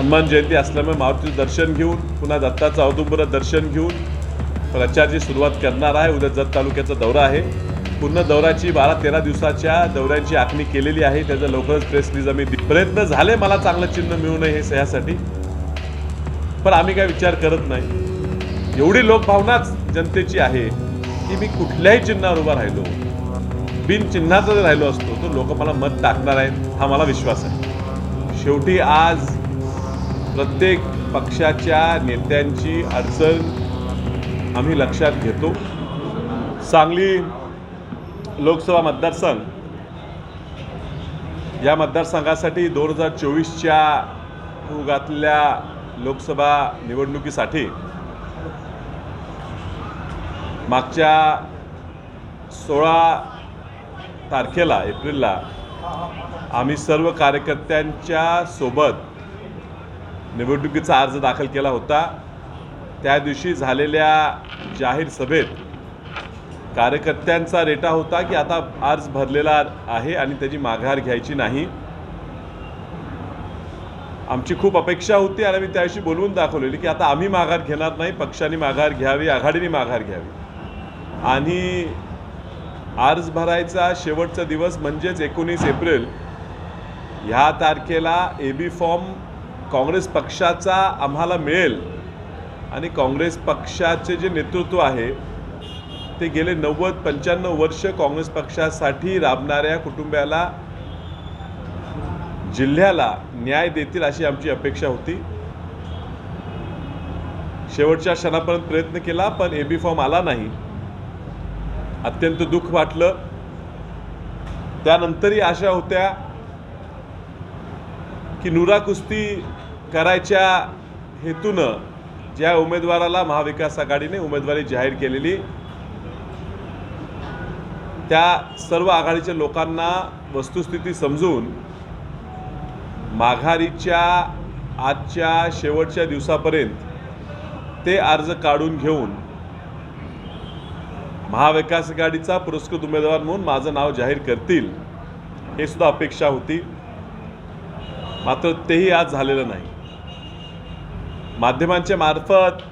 हनुमान जयंती असल्यामुळे मारुतीचं दर्शन घेऊन पुन्हा दत्ताचं औदुंबर दर्शन घेऊन प्रचारची सुरुवात करणार आहे. उद्या जत तालुक्याचा दौरा आहे. पूर्ण दौऱ्याची बारा तेरा दिवसाच्या दौऱ्यांची आखणी केलेली आहे. त्याचं लवकरच प्रेस रिलीज आम्ही प्रयत्न झाले मला चांगलं चिन्ह मिळू नये हे यासाठी. पण आम्ही काय विचार करत नाही. एवढी लोकभावनाच जनतेची आहे की मी कुठल्याही चिन्हावर उभा राहिलो. बिनचिन्हाचा जर राहिलो असतो तर लोक मला मत टाकणार आहेत हा मला विश्वास आहे. शेवटी आज प्रत्येक पक्षाच्या नेत्यांची अडचण आम्ही लक्षात घेतो. सांगली लोकसभा मतदारसंघ या मतदारसंघासाठी दोन हजार चोवीसच्या उगातल्या लोकसभा निवडणुकीसाठी मागच्या सोळा तारखेला एप्रिलला आम्ही सर्व कार्यकर्त्यांच्या सोबत निवडणुकीचा अर्ज दाखल केला होता. त्या दिवशी झालेल्या जाहीर सभेत कार्यकर्त्यांचा रेटा होता की आता अर्ज भरलेला आहे आणि त्याची माघार घ्यायची नाही. आमची खूप अपेक्षा होती आणि आम्ही त्याविषयी बोलवून दाखवलेली की आता आम्ही माघार घेणार नाही पक्षाने माघार घ्यावी आघाडीने माघार घ्यावी. आणि अर्ज भरायचा शेवटचा दिवस म्हणजेच एकोणीस एप्रिल ह्या तारखेला ए बी फॉर्म काँग्रेस पक्षाचा आम्हाला मिळेल आणि काँग्रेस पक्षाचे जे नेतृत्व आहे ते गेले नव्वद पंच्याण्णव वर्ष काँग्रेस पक्षासाठी राबणाऱ्या कुटुंबाला जिल्ह्याला न्याय देतील अशी आमची अपेक्षा होती. शेवटच्या क्षणापर्यंत प्रयत्न केला पण ए बी फॉर्म आला नाही. अत्यंत दुःख वाटलं. त्यानंतरही आशा होत्या की नुरा कुस्ती करायच्या हेतूनं ज्या उमेदवाराला महाविकास आघाडीने उमेदवारी जाहीर केलेली त्या सर्व आघाडीच्या लोकांना वस्तुस्थिती समजून माघारीच्या आजच्या शेवटच्या दिवसापर्यंत ते अर्ज काढून घेऊन महाविकास आघाडीचा पुरस्कृत उमेदवार म्हणून माझं नाव जाहीर करतील हे सुद्धा अपेक्षा होती. मात्र तेही आज झालेलं नाही. माध्यमांच्या मार्फत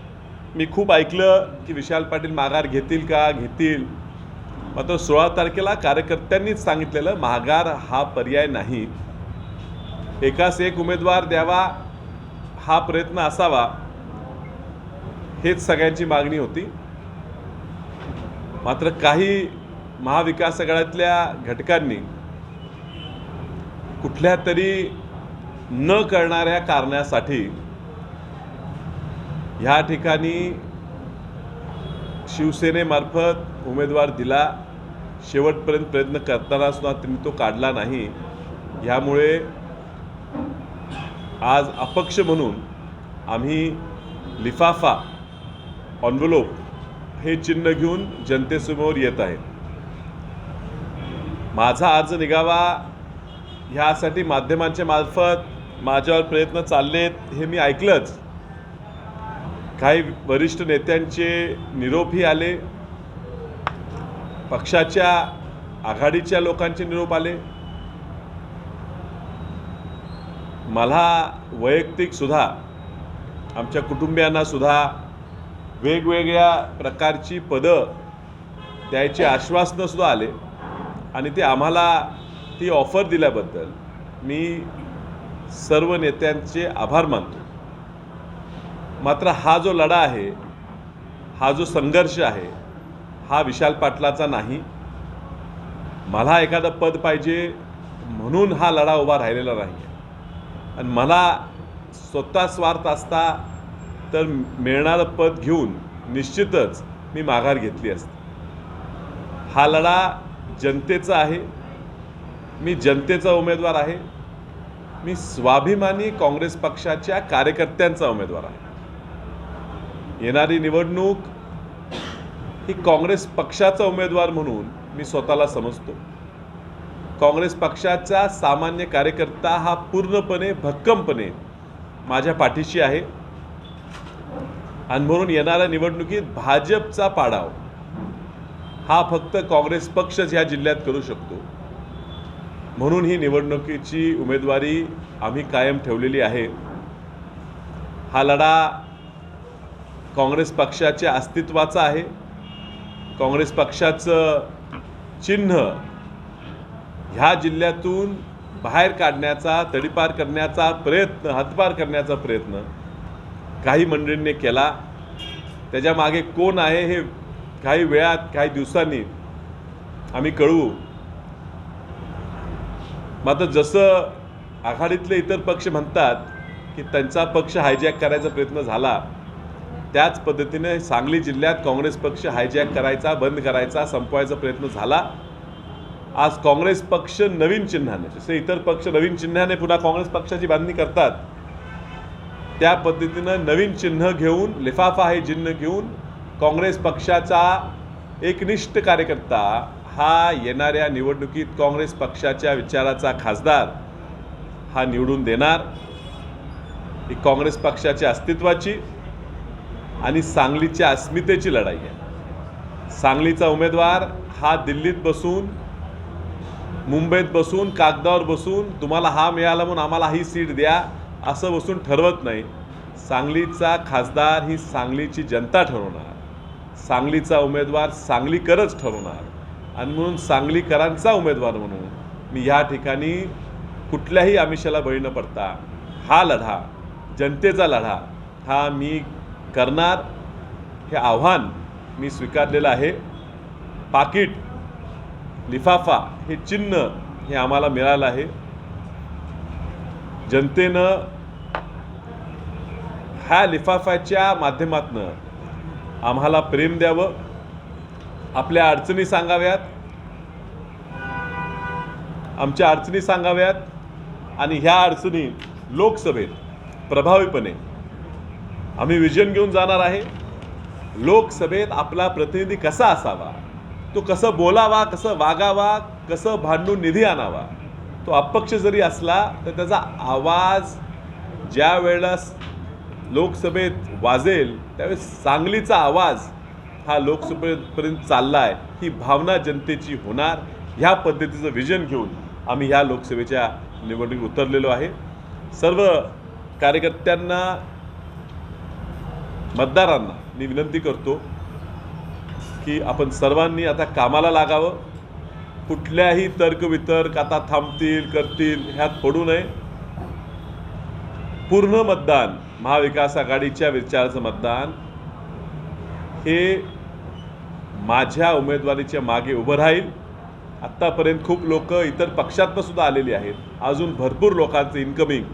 मी खूप ऐकलं की विशाल पाटील माघार घेतील का? घेतील. मात्र सोळा तारखेला कार्यकर्त्यांनीच सांगितलेलं माघार हा पर्याय नाही. एकास एक उमेदवार द्यावा हा प्रयत्न असावा. हेच सगळ्यांची मागणी होती. मात्र काही महाविकास आघाड्यातल्या घटकांनी कुठल्या तरी न करणाऱ्या कारणासाठी ह्या ठिकाणी शिवसेनेमार्फत उमेदवार दिला शेवटपर्यंत प्रयत्न करताना सुद्धा त्यांनी तो काढला नाही. ह्यामुळे आज अपक्ष म्हणून आम्ही लिफाफा ऑनवलोप हे चिन्ह घेऊन जनतेसमोर येत आहे. माझा अर्ज निघावा ह्यासाठी माध्यमांच्या मार्फत माझ्यावर प्रयत्न चाललेत हे मी ऐकलंच. काही वरिष्ठ नेत्यांचे निरोपही आले पक्षाच्या आघाडीच्या लोकांचे निरोप आले. मला वैयक्तिक सुद्धा आमच्या कुटुंबियांना सुद्धा वेगवेगळ्या प्रकारची पदं द्यायचे आश्वासनंसुद्धा आले आणि ते आम्हाला ती ऑफर दिल्याबद्दल मी सर्व नेत्यांचे आभार मानतो. मात्र हा जो लढा आहे हा जो संघर्ष आहे हा विशाल पाटलाचा नाही. मला एखादं पद पाहिजे म्हणून हा लढा उभा राहिलेला नाही आणि मला स्वतः स्वार्थ असता तर मिळणारं पद घेऊन निश्चितच मी माघार घेतली असते. हा लढा जनतेचा आहे. मी जनतेचा उमेदवार आहे. मी स्वाभिमानी काँग्रेस पक्षाच्या कार्यकर्त्यांचा उमेदवार आहे. येणारी निवडणूक ही काँग्रेस पक्षाचा उमेदवार म्हणून मी स्वतःला समजतो. काँग्रेस पक्षाचा सामान्य कार्यकर्ता हा पूर्णपणे भक्कमपणे माझ्या पाठीशी आहे. आणि म्हणून येणाऱ्या निवडणुकीत भाजपचा पाडाव हा फक्त काँग्रेस पक्षच ह्या जिल्ह्यात करू शकतो. म्हणून ही निवडणुकीची उमेदवारी आम्ही कायम ठेवलेली आहे. हा लढा काँग्रेस पक्षाच्या अस्तित्वाचा आहे. काँग्रेस पक्षाचं चिन्ह ह्या जिल्ह्यातून बाहेर काढण्याचा तडीपार करण्याचा प्रयत्न हातपार करण्याचा प्रयत्न काही मंडळींनी केला. त्याच्यामागे कोण आहे हे काही वेळात काही दिवसांनी आम्ही कळवू. मात्र जसं आघाडीतले इतर पक्ष म्हणतात की त्यांचा पक्ष हायजॅक करायचा प्रयत्न झाला त्याच पद्धतीने सांगली जिल्ह्यात काँग्रेस पक्ष हायजॅक करायचा बंद करायचा संपवायचा प्रयत्न झाला. आज काँग्रेस पक्ष नवीन चिन्हाने जसे इतर पक्ष नवीन चिन्हाने पुन्हा काँग्रेस पक्षाची बांधणी करतात त्या पद्धतीनं नवीन चिन्ह घेऊन लिफाफा हे चिन्ह घेऊन काँग्रेस पक्षाचा एकनिष्ठ कार्यकर्ता हा येणाऱ्या निवडणुकीत काँग्रेस पक्षाच्या विचाराचा खासदार हा निवडून देणार. ही काँग्रेस पक्षाच्या अस्तित्वाची आणि सांगलीच्या अस्मितेची लढाई आहे. सांगलीचा उमेदवार हा दिल्लीत बसून मुंबईत बसून कागदावर बसून तुम्हाला हा मिळाला म्हणून आम्हाला ही सीट द्या असं बसून ठरवत नाही. सांगलीचा खासदार ही सांगलीची जनता ठरवणार. सांगलीचा उमेदवार सांगलीकरच ठरवणार. आणि म्हणून सांगलीकरांचा उमेदवार म्हणून मी ह्या ठिकाणी कुठल्याही आमिषाला बळी न पडता हा लढा जनतेचा लढा हा मी करणार हे आव्हान मी स्वीकारलेलं आहे. पाकिट लिफाफा हे चिन्ह हे आम्हाला मिळालं आहे. जनतेनं ह्या लिफाफ्याच्या माध्यमातनं आम्हाला प्रेम द्यावं आपल्या अडचणी सांगाव्यात आमच्या अडचणी सांगाव्यात आणि ह्या अडचणी लोकसभेत प्रभावीपणे आम्ही विजन घेऊन जाणार आहे. लोकसभेत आपला प्रतिनिधी कसा असावा? तो कसं बोलावा कसं वागावा कसं भांडून निधी आणावा? तो अपक्ष जरी असला तर त्याचा आवाज ज्या वेळेला लोकसभेत वाजेल त्यावेळेस सांगलीचा आवाज हा लोकसभेपर्यंत चालला आहे ही भावना जनतेची होणार. ह्या पद्धतीचं विजन घेऊन आम्ही ह्या लोकसभेच्या निवडणुकीत उतरलेलो आहे. सर्व कार्यकर्त्यांना मतदारांना मी विनंती करतो की आपण सर्वांनी आता कामाला लागावं. कुठल्याही तर्कवितर्क आता थांबतील करतील ह्यात पडू नये. पूर्ण मतदान महाविकास आघाडीच्या विचाराचं मतदान. हे माझ्या उमेदवारीच्या मागे उभं राहील. आत्तापर्यंत खूप लोक इतर पक्षातनं सुद्धा आलेली आहेत. अजून भरपूर लोकांचं इन्कमिंग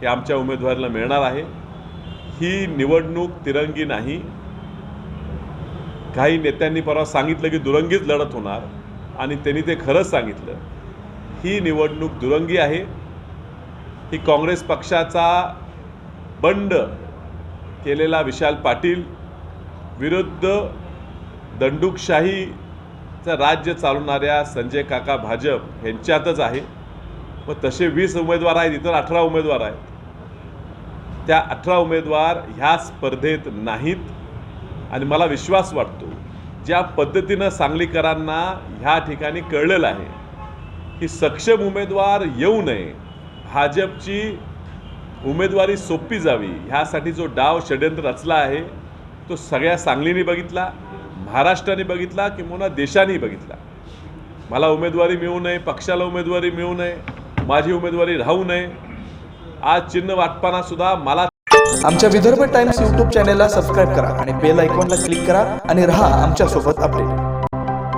हे आमच्या उमेदवारीला मिळणार आहे. ही निवडणूक तिरंगी नाही. काही नेत्यांनी परवा सांगितलं की दुरंगीच लढत होणार आणि त्यांनी ते खरंच सांगितलं. ही निवडणूक दुरंगी आहे. ही काँग्रेस पक्षाचा बंड केलेला विशाल पाटील विरुद्ध दंडुकशाहीचं राज्य चालवणाऱ्या संजय काका भाजप यांच्यातच आहे. व तसे वीस उमेदवार आहेत इतर अठरा उमेदवार आहेत. त्या अठरा उमेदवार ह्या स्पर्धेत नाहीत. आणि मला विश्वास वाटतो ज्या पद्धतीनं सांगलीकरांना ह्या ठिकाणी कळलेलं आहे की सक्षम उमेदवार येऊ नये भाजपची उमेदवारी सोपी जावी ह्यासाठी जो डाव षड्यंत्र रचला आहे तो सगळ्या सांगलीने बघितला महाराष्ट्राने बघितला किंवा देशाने बघितला. मला उमेदवारी मिळू नये पक्षाला उमेदवारी मिळू नये माझी उमेदवारी राहू नये आज चिन्ह वाटपाना सुद्धा मला आमच्या विदर्भ टाइम्स युट्यूब चॅनेलला सबस्क्राईब करा आणि बेल आयकॉनला क्लिक करा आणि रहा आमच्यासोबत अपडेट.